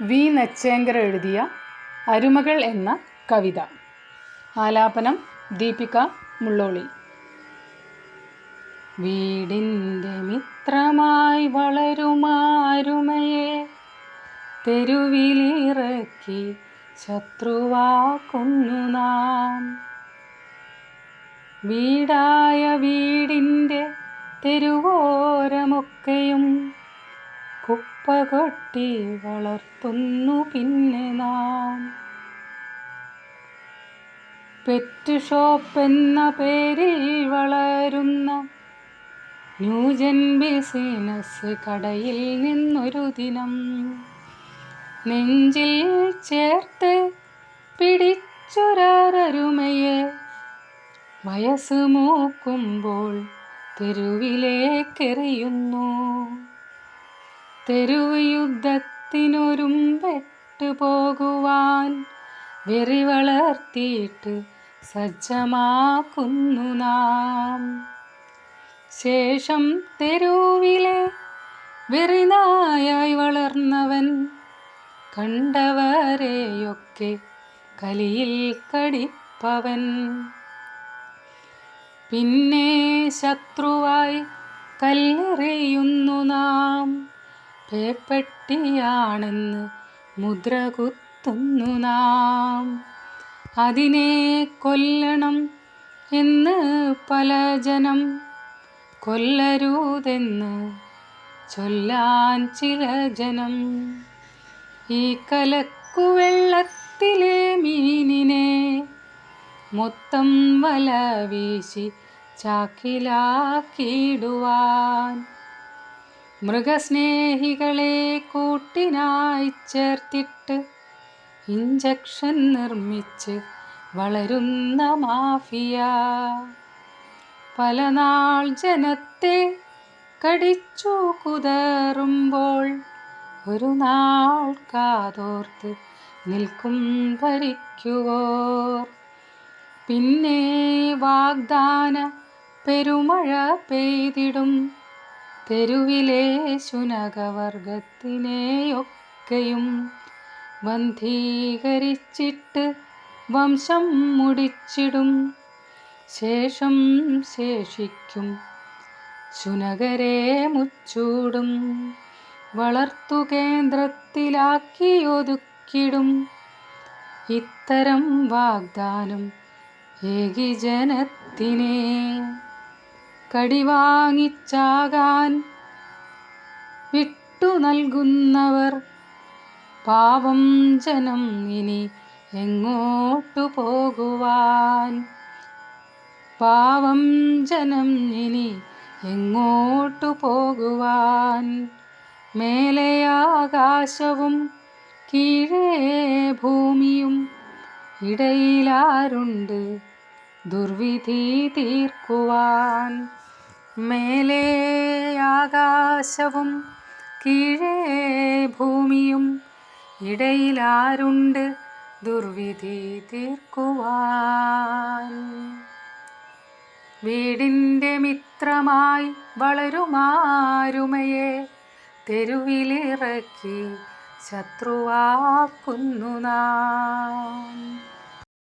V. നച്ചേങ്കർ എഴുതിയ അരുമകൾ എന്ന കവിത. ആലാപനം ദീപിക മുള്ളോളി. വീടിന്റെ മിത്രമായി വളരുമാരുമയെ തെരുവിലിറക്കി ശത്രുവാക്കുന്നു നാം. വീടായ വീടിന്റെ തെരുവോരമൊക്കെയും കുപ്പ കൊട്ടി വളർത്തുന്നു പിന്നെ നാം. പെറ്റ് ഷോപ്പ് എന്ന പേരിൽ വളരുന്ന ന്യൂജൻ ബിസിനസ് കടയിൽ നിന്നൊരു ദിനം നെഞ്ചിൽ ചേർത്ത് പിടിച്ചൊരാരരുമയെ വയസ്സ് മൂക്കുമ്പോൾ തെരുവിലേക്കെറിയുന്നു. തെരുവ് യുദ്ധത്തിനൊരുമ്പെട്ട് പോകുവാൻ വെറി വളർത്തിയിട്ട് സജ്ജമാക്കുന്നു നാം. ശേഷം തെരുവിലെ വെറിനായായി വളർന്നവൻ കണ്ടവരെയൊക്കെ കലിയിൽ കടിപ്പവൻ. പിന്നെ ശത്രുവായി കല്ലെറിയുന്നു നാം. പേപ്പട്ടിയാണെന്ന് മുദ്ര കുത്തുന്നു നാം. അതിനെ കൊല്ലണം എന്ന് പല ജനം കൊല്ലരുതെന്ന് ചൊല്ലാൻ ചില ജനം. ഈ കലക്കുവെള്ളത്തിലെ മീനിനെ മൊത്തം വല വീശി ചാക്കിലാക്കിയിടുവാൻ മൃഗസ്നേഹികളെ കൂട്ടിനായി ചേർത്തിട്ട് ഇഞ്ചക്ഷൻ നിർമ്മിച്ച് വളരുന്ന മാഫിയ. പല നാൾ ജനത്തെ കടിച്ചു കുതറുമ്പോൾ ഒരു നാൾ കാതോർത്ത് നിൽക്കും ഭരിക്കുവോർ. പിന്നെ വാഗ്ദാന പെരുമഴ പെയ്തിടും. തെരുവിലെ ശുനകവർഗത്തിനെയൊക്കെയും ബന്ധീകരിച്ചിട്ട് വംശം മുടിച്ചിടും. ശേഷം ശേഷിക്കും ശുനകരെ മുച്ചൂടും. വളർത്തു കേന്ദ്രത്തിലാക്കി ഒതുക്കിടും ഇത്തരം വാഗ്ദാനം ഏകി ജനത്തിനെ കടിവാങ്ങിച്ചാകാൻ വിട്ടു നൽകുന്നവർ പാവം ജനം ഇനി എങ്ങോട്ടു പോകുവാൻ? പാവം ജനം ഇനി എങ്ങോട്ടു പോകുവാൻ? മേലെ ആകാശവും കീഴേ ഭൂമിയും ഇടയിലാരുണ്ട് ദുർവിധി തീർക്കുവാൻ? മേലെ ആകാശവും കീഴേ ഭൂമിയും ഇടയിലാരുണ്ട് ദുർവിധി തീർക്കുവാൻ. വീടിന്റെ മിത്രമായി വളരുമാരുമയെ തെരുവിലിറക്കി ശത്രുവാക്കുന്നു നാം.